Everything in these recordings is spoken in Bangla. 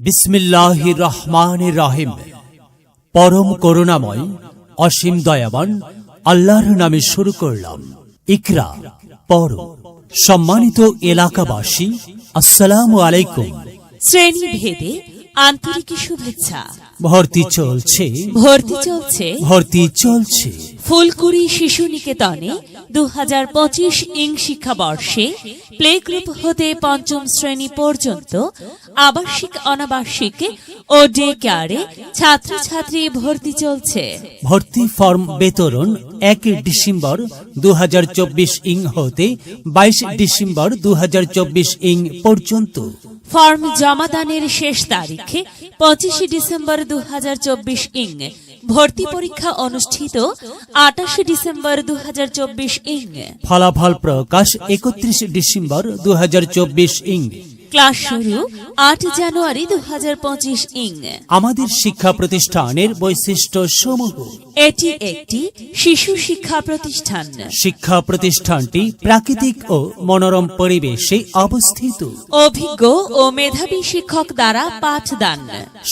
বিসমিল্লাহ রহমান রাহিম। পরম করুণাময় অসীম দয়াবান আল্লাহর নামে শুরু করলাম। ইকরা পর সম্মানিত এলাকাবাসী আসসালামু আলাইকুম। শ্রেণি ভেদে আন্তরিক শুভেচ্ছা। ভর্তি চলছে। ভর্তি চলছে। ভর্তি চলছে। ফুলকুড়ি শিশু নিকেতনে দু হাজার পঁচিশ ইং শিক্ষাবর্ষে প্লে গ্রুপ হতে পঞ্চম শ্রেণি পর্যন্ত আবাসিক, অনাবাসিক ও ডে কেয়ারে ছাত্রছাত্রী ভর্তি চলছে। ভর্তি ফর্ম বিতরণ এক ডিসেম্বর দু হাজার চব্বিশ ইং হতে বাইশ ডিসেম্বর দুই হাজার চব্বিশ ইং পর্যন্ত। ফর্ম জমাদানের শেষ তারিখে পঁচিশে ডিসেম্বর দু হাজার চব্বিশ ইং, ভর্তি পরীক্ষা অনুষ্ঠিত আটাশে ডিসেম্বর দু হাজার চব্বিশ ইং। ফলাফল প্রকাশ একত্রিশে ডিসেম্বর দু হাজার চব্বিশ ইং। ক্লাস শুরু আট জানুয়ারি দু হাজার পঁচিশ ইং। আমাদের শিক্ষা প্রতিষ্ঠানের বৈশিষ্ট্য সমূহ। এটি একটি শিশু শিক্ষা প্রতিষ্ঠান। শিক্ষা প্রতিষ্ঠানটি প্রাকৃতিক ও মনোরম পরিবেশে অবস্থিত। অভিজ্ঞ ও মেধাবী শিক্ষক দ্বারা পাঠদান।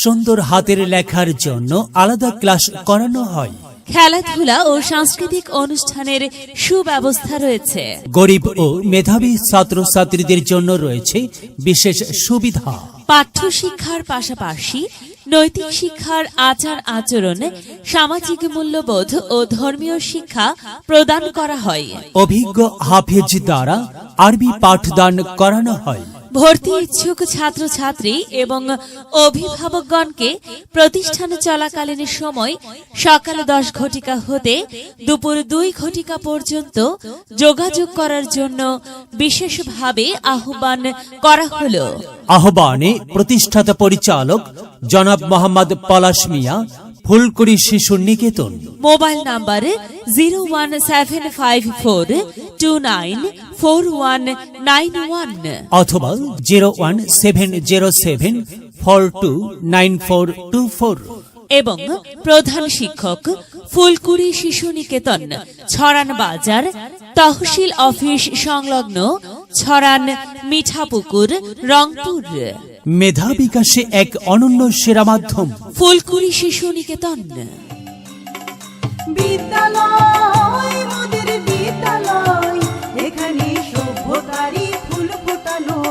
সুন্দর হাতের লেখার জন্য আলাদা ক্লাস করানো হয়। খেলাধুলা ও সাংস্কৃতিক অনুষ্ঠানের সুব্যবস্থা রয়েছে। গরিব ও মেধাবী ছাত্রছাত্রীদের জন্য রয়েছে বিশেষ সুবিধা। পাঠ্য শিক্ষার পাশাপাশি নৈতিক শিক্ষার আচার আচরণ সামাজিক মূল্যবোধ ও ধর্মীয় শিক্ষা প্রদান করা হয়। অভিজ্ঞ হাফেজ দ্বারা আরবি পাঠদান করানো হয়। ভর্তি ইচ্ছুক ছাত্রছাত্রী এবং অভিভাবকগণকে প্রতিষ্ঠান চলাকালীন সময় সকাল দশ ঘটিকা হতে দুপুর দুই ঘটিকা পর্যন্ত যোগাযোগ করার জন্য বিশেষভাবে আহ্বান করা হল। আহ্বানে প্রতিষ্ঠাতা পরিচালক জনাব Mohammad Palash Mia Phulkuri Shishu Niketan. Mobile number zero one seven five four two nine four one nine one অথবা zero one seven zero seven four two nine four two four এবং প্রধান শিক্ষক ফুলকুড়ি শিশু নিকেতন ছড়ান বাজার তহসিল অফিস সংলগ্ন ছড়ান মিঠাপুকুর রংপুর। মেধা বিকাশে এক অনন্য সেরা মাধ্যম। ফুলকুড়ি শিশু নিকেতন। বিদ্যালয় ফুটানো